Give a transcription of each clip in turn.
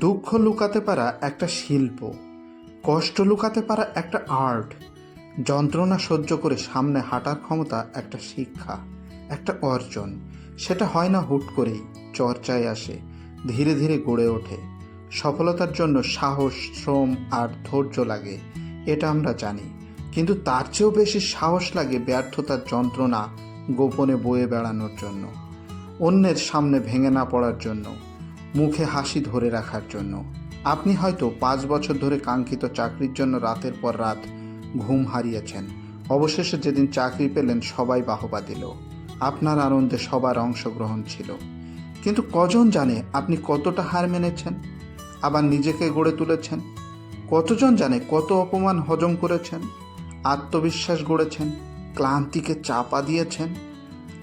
দুঃখ লুকাতে পারা একটা শিল্প, কষ্ট লুকাতে পারা একটা আর্ট, যন্ত্রণা সহ্য করে সামনে হাঁটার ক্ষমতা একটা শিক্ষা, একটা অর্জন। সেটা হয় না হুট করেই চর্চায় আসে, ধীরে ধীরে গড়ে ওঠে। সফলতার জন্য সাহস, শ্রম আর ধৈর্য লাগে, এটা আমরা জানি। কিন্তু তার চেয়েও বেশি সাহস লাগে ব্যর্থতার যন্ত্রণা গোপনে বয়ে বেড়ানোর জন্য, অন্যের সামনে ভেঙে না পড়ার জন্য। মুখে হাসি ধরে রাখার জন্য। আপনি হয়তো পাঁচ বছর ধরে কাঙ্ক্ষিত চাকরির জন্য রাতের পর রাত ঘুম হারিয়েছেন। অবশেষে যেদিন চাকরি পেলেন, সবাই বাহবা দিল। আপনার আনন্দে সবার অংশগ্রহণ ছিল। কিন্তু কজন জানে আপনি কতটা হার মেনেছেন? আবার নিজেকে গড়ে তুলেছেন? কতজন জানে কত অপমান হজম করেছেন? আত্মবিশ্বাস গড়েছেন? ক্লান্তিকে চাপা দিয়েছেন?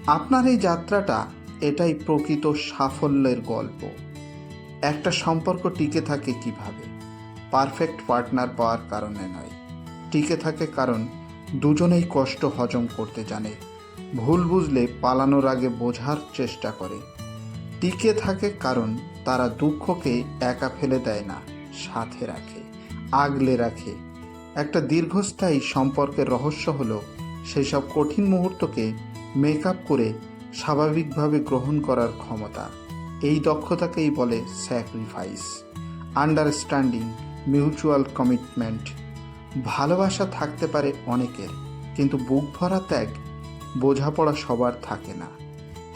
আপনার এই যাত্রাটা এটাই প্রকৃত সাফল্যের গল্প। একটা সম্পর্ক টিকে থাকে কীভাবে? পারফেক্ট পার্টনার পাওয়ার কারণে নয়। টিকে থাকে কারণ দুজনেই কষ্ট হজম করতে জানে, ভুল বুঝলে পালানোর আগে বোঝার চেষ্টা করে। টিকে থাকে কারণ তারা দুঃখকে একা ফেলে দেয় না, সাথে রাখে, আগলে রাখে। একটা দীর্ঘস্থায়ী সম্পর্কের রহস্য হলো সেই সব কঠিন মুহূর্তকে মেকআপ করে স্বাভাবিকভাবে গ্রহণ করার ক্ষমতা। এই দক্ষতাকেই বলে স্যাক্রিফাইস আন্ডারস্ট্যান্ডিং মিউচুয়াল কমিটমেন্ট ভালোবাসা থাকতে পারে অনেকের, কিন্তু বুক ভরা ত্যাগ বোঝাপড়া সবার থাকে না।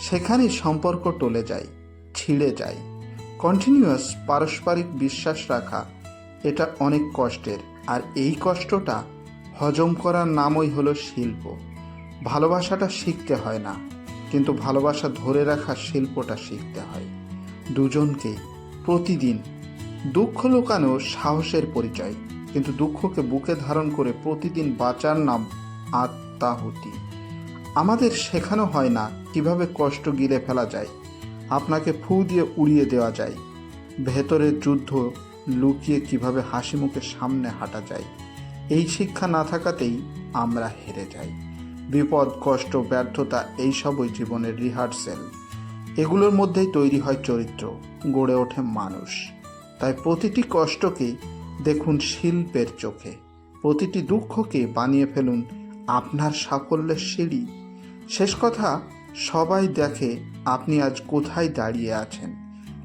সেখানেই সম্পর্ক টলে যায়, ছিঁড়ে যায়। কন্টিনিউয়াস পারস্পরিক বিশ্বাস রাখা, এটা অনেক কষ্টের। আর এই কষ্টটা হজম করার নামই হলো শিল্প। ভালোবাসাটা শিখতে হয় না, কিন্তু ভালোবাসা ধরে রাখার শিল্পটা শিখতে হয়। দুজনকেই প্রতিদিন দুঃখ লুকানো সাহসের পরিচয়, কিন্তু দুঃখকে বুকে ধারণ করে প্রতিদিন বাঁচার নাম আত্মাহুতি। আমাদের শেখানো হয় না কীভাবে কষ্ট গিলে ফেলা যায়। আপনাকে ফু দিয়ে উড়িয়ে দেওয়া যায়। ভেতরের যুদ্ধ লুকিয়ে কীভাবে হাসি মুখে সামনে হাঁটা যায়। এই শিক্ষা না থাকাতেই আমরা হেরে যাই। বিপদ, কষ্ট, ব্যর্থতা, এইসবই জীবনের রিহার্সেল। এগুলোর মধ্যেই তৈরি হয় চরিত্র, গড়ে ওঠে মানুষ। তাই প্রতিটি কষ্টকে দেখুন শিল্পের চোখে। প্রতিটি দুঃখকে বানিয়ে ফেলুন আপনার সাফল্যের সিঁড়ি। শেষ কথা, সবাই দেখে আপনি আজ কোথায় দাঁড়িয়ে আছেন।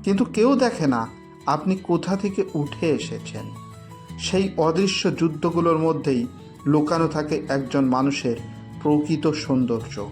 কিন্তু কেউ দেখে না আপনি কোথা থেকে উঠে এসেছেন। সেই অদৃশ্য যুদ্ধগুলোর মধ্যেই লুকানো থাকে একজন মানুষের প্রকৃত সৌন্দর্য।